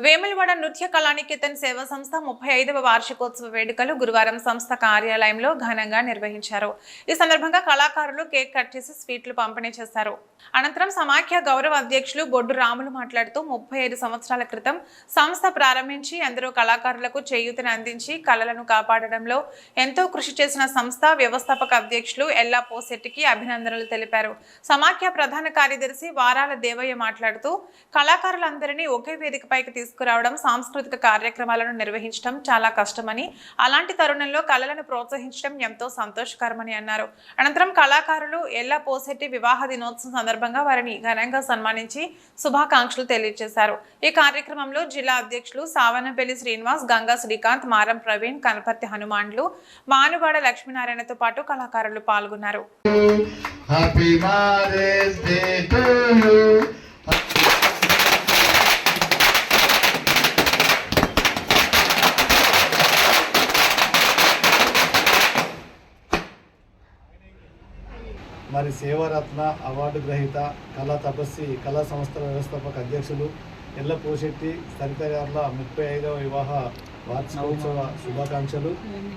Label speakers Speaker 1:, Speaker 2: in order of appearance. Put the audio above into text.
Speaker 1: వేములవాడ నృత్య కళానికేతన్ సేవా సంస్థ ముప్పై ఐదవ వార్షికోత్సవ వేడుకలు గురువారం సంస్థ కార్యాలయంలో ఘనంగా నిర్వహించారు. ఈ సందర్భంగా కళాకారులు కేక్ కట్ చేసి స్వీట్లు పంపిణీ చేశారు. అనంతరం సమాఖ్య గౌరవ అధ్యక్షులు బొడ్డు రాములు మాట్లాడుతూ ముప్పై ఐదు సంవత్సరాల క్రితం సంస్థ ప్రారంభించి ఎందరో కళాకారులకు చేయూతను అందించి కళలను కాపాడడంలో ఎంతో కృషి చేసిన సంస్థ వ్యవస్థాపక అధ్యక్షులు ఎల్లా పోసెట్టికి అభినందనలు తెలిపారు. సమాఖ్య ప్రధాన కార్యదర్శి వారాల దేవయ్య మాట్లాడుతూ కళాకారులందరినీ ఒకే వేదికపైకి తీసుకురావడం సాంస్కృతిక కార్యక్రమాలను నిర్వహించడం చాలా కష్టమని అలాంటి తరుణంలో కళలను ప్రోత్సహించడం ఎంతో సంతోషకరమని అన్నారు. అనంతరం కళాకారులు ఎల్లా పోసెట్టి వివాహ దినోత్సవం సందర్భంగా వారిని ఘనంగా సన్మానించి శుభాకాంక్షలు తెలియజేశారు. ఈ కార్యక్రమంలో జిల్లా అధ్యక్షులు సావనపల్లి శ్రీనివాస్ గంగా శ్రీకాంత్ మారం ప్రవీణ్ కనపర్తి హనుమాన్లు మానువాడ లక్ష్మీనారాయణతో పాటు కళాకారులు పాల్గొన్నారు.
Speaker 2: మరి సేవరత్న అవార్డు గ్రహీత కళా తపస్వి కళా సంస్థల వ్యవస్థాపక అధ్యక్షులు ఎల్ల పోశెట్టి సరిత గారుల ముప్పై ఐదవ వివాహ వార్షికోత్సవ శుభాకాంక్షలు.